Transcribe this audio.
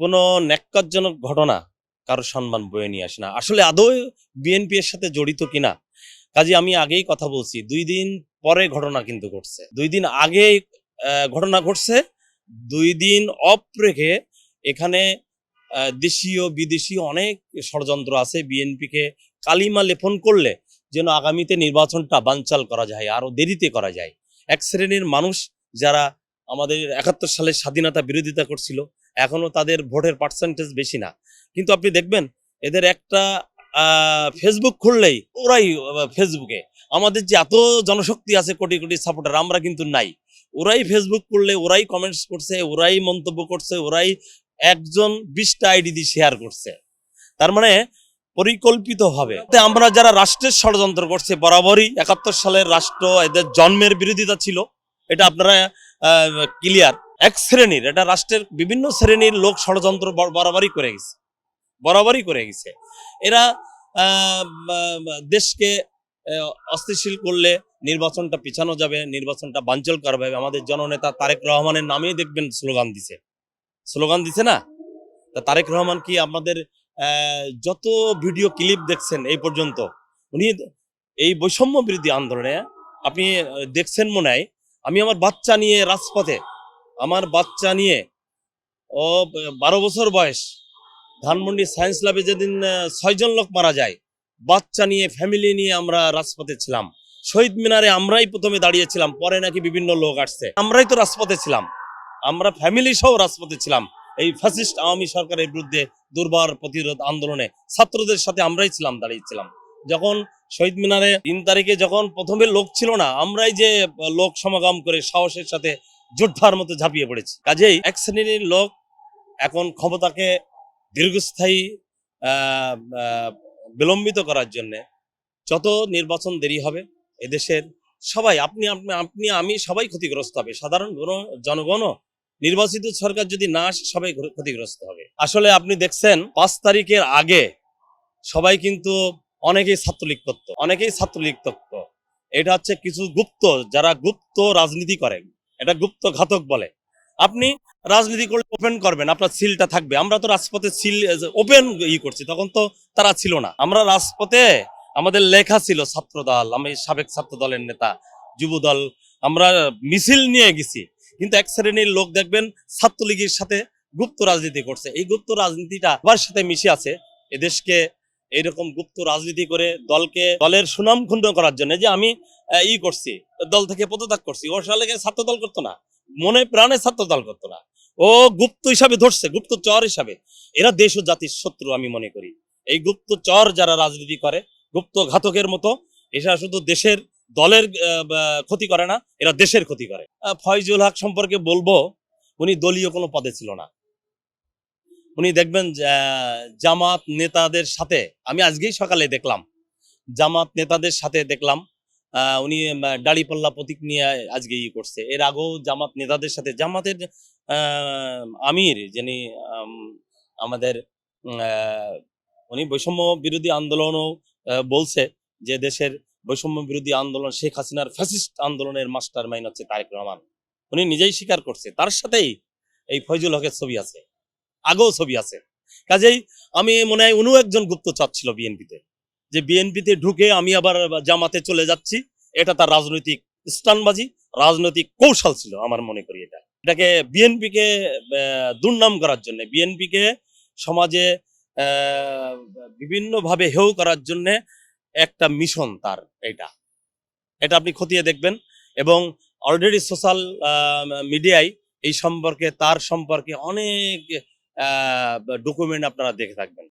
কোনো ন্যাক্কারজনক ঘটনা কারও সম্মান বয়ে নিয়ে আসে না। আসলে আদৌ বিএনপি এর সাথে জড়িত কিনা? কাজে আমি আগেই কথা বলছি, দুই দিন পরে ঘটনা কিন্তু ঘটছে। দুই দিন আগে ঘটনা ঘটছে, দুই দিন অফ রেখে এখানে দেশীয়, বিদেশি অনেক ষড়যন্ত্র আছে বিএনপিকে কালিমা লেপন করলে যেন আগামীতে নির্বাচনটা বানচাল করা যায় আরও দেরিতে করা যায়। এক শ্রেণির মানুষ যারা আমাদের একাত্তর সালের স্বাধীনতা বিরোধিতা করছিল এখনও তাদের ভোটের পার্সেন্টেজ বেশি না। কিন্তু আপনি দেখবেন, এদের একটা ফেসবুক খুললেই ওরাই ফেসবুকে আমাদের যে এত জনশক্তি আছে কোটি কোটি সাপোর্টার আমরা কিন্তু নাই। ওরাই ফেসবুক করলে ওরাই কমেন্টস করছে, ওরাই মন্তব্য করছে, ওরাই একজন বিশটা আইডি দিয়ে শেয়ার করছে। তার মানে পরিকল্পিত ভাবে আমরা যারা রাষ্ট্রের ষড়যন্ত্র করছে, বরাবরই একাত্তর সালের রাষ্ট্র এদের জন্মের বিরোধিতা ছিল। এটা আপনারা ক্লিয়ার এক শ্রেণির এটা রাষ্ট্রের বিভিন্ন শ্রেণির লোক ষড়যন্ত্র বর- বরাবরই করে গেছে। বরাবরই করে গেছে। এরা দেশকে আহ, অস্থিতিশীল করলে নির্বাচনটা পিছানো যাবে নির্বাচনটা বাঞ্চল করা হবে। আমাদের জননেতা তারেক রহমানের নামেই দেখবেন স্লোগান দিছে। স্লোগান দিছে না? তা তারেক রহমান কি আমাদের যত ভিডিও ক্লিপ দেখছেন এই পর্যন্ত উনি এই বৈষম্য বিরোধী আন্দোলনে আপনি দেখছেন মনে হয় আমি আমার বাচ্চা নিয়ে রাজপথে আমার বাচ্চা নিয়ে, ও, বারো বছর বয়স, ধানমন্ডি সায়েন্স ল্যাবে যেদিন ছয়জন লোক মারা যায়, বাচ্চা নিয়ে, ফ্যামিলি নিয়ে আমরা রাজপথে ছিলাম। শহীদ মিনারে আমরাই প্রথমে দাঁড়িয়েছিলাম, পরে নাকি বিভিন্ন লোক আসছে। আমরাই তো রাজপথে ছিলাম। আমরা ফ্যামিলি সহ রাজপথে ছিলাম। এই ফ্যাসিস্ট আওয়ামী সরকারের বিরুদ্ধে দুর্বার প্রতিরোধ আন্দোলনে ছাত্রদের সাথে আমরাই ছিলাম, দাঁড়িয়েছিলাম। যখন শহীদ মিনারে তিন তারিখে যখন প্রথমে লোক ছিল না, আমরাই যে লোক সমাগম করে সাহসের সাথে যোদ্ধার মতো ঝাঁপিয়ে পড়েছি। কাজেই এক শ্রেণির লোক এখন ক্ষমতাকে দীর্ঘস্থায়ী বিলম্বিত করার জন্য যত নির্বাচন দেরি হবে, এদেশের সবাই, আপনি আপনি আমি সবাই ক্ষতিগ্রস্ত হবে। সাধারণ গণ- জনগণও নির্বাচিত সরকার যদি না আসে, সবাই ক্ষতিগ্রস্ত হবে। আসলে আপনি দেখছেন, পাঁচ তারিখের আগে সবাই কিন্তু অনেকেই ছাত্রলীগ করতো অনেকেই ছাত্রলীগ করতো এটা হচ্ছে কিছু গুপ্ত, যারা গুপ্ত রাজনীতি করে এটা গুপ্ত ঘাতক বলে। আপনি রাজনীতি করলে ওপেন করবেন, আপনার সিলটা থাকবে। আমরা তো রাজপথে সিল ওপেন ই করছি, তখন তো তারা ছিল না। আমরা রাজপথে আমাদের লেখা ছিল ছাত্র দল আমি সাবেক ছাত্র দলের নেতা যুব দল আমরা মিছিল নিয়ে গেছি। কিন্তু এক শ্রেণির লোক দেখবেন ছাত্রলীগের সাথে গুপ্ত রাজনীতি করছে। এই গুপ্ত রাজনীতিটা আবার সাথে মিশে আছে। এদেশকে এইরকম গুপ্ত রাজনীতি করে দলকে, দলের সুনাম ক্ষুণ্ণ করার জন্য যে আমি ই করছি, দল থেকে পদত্যাগ করছি। ওর সালে ছাত্র দল করতো না। মনে প্রাণে ছাত্র দল করতো না। ও গুপ্ত হিসাবে ধরছে, গুপ্ত চর হিসাবে। এরা দেশ ও জাতির শত্রু আমি মনে করি। এই গুপ্ত চর যারা রাজনীতি করে, গুপ্ত ঘাতকের মতো, এরা শুধু দেশের দলের ক্ষতি করে না, এরা দেশের ক্ষতি করে। ফয়জুল হক সম্পর্কে বলব, উনি দলীয় কোনো পদে ছিল না। উনি দেখবেন জামাত নেতাদের সাথে, আমি আজকেই সকালে দেখলাম, জামাত নেতাদের সাথে দেখলাম উনি দাড়ি পাল্লা প্রতীক নিয়ে আজকে ই করছে। এর আগেও জামাত নেতাদের সাথে, জামাতের আমির যিনি আমাদের উনি বৈষম্য বিরোধী আন্দোলনও বলছে যে দেশের বৈষম্য বিরোধী আন্দোলন, শেখ হাসিনার ফ্যাসিস্ট আন্দোলনের মাস্টার মাইন হচ্ছে তারেক রহমান। উনি নিজেই স্বীকার করছে, তার সাথেই এই ফয়জুল হকের ছবি আছে। আগেও ছবি আছে। কাজেই আমি মনে হয় উনিও একজন গুপ্তচর ছিল বিএনপিতে। যে বিএনপিতে ঢুকে আমি আবার জামাতে চলে যাচ্ছি, এটা তার রাজনৈতিক স্টানবাজি, রাজনৈতিক কৌশল ছিল আমার মনে করি এটা। এটাকে বিএনপিকে দুর্নাম করার জন্য, বিএনপিকে সমাজে বিভিন্নভাবে হেউ করার জন্য একটা মিশন তার এটা। এটা আপনি খতিয়ে দেখবেন এবং অলরেডি সোশ্যাল মিডিয়ায় এই সম্পর্কে, তার সম্পর্কে অনেক ডকুমেন্ট আপনারা দেখে থাকবেন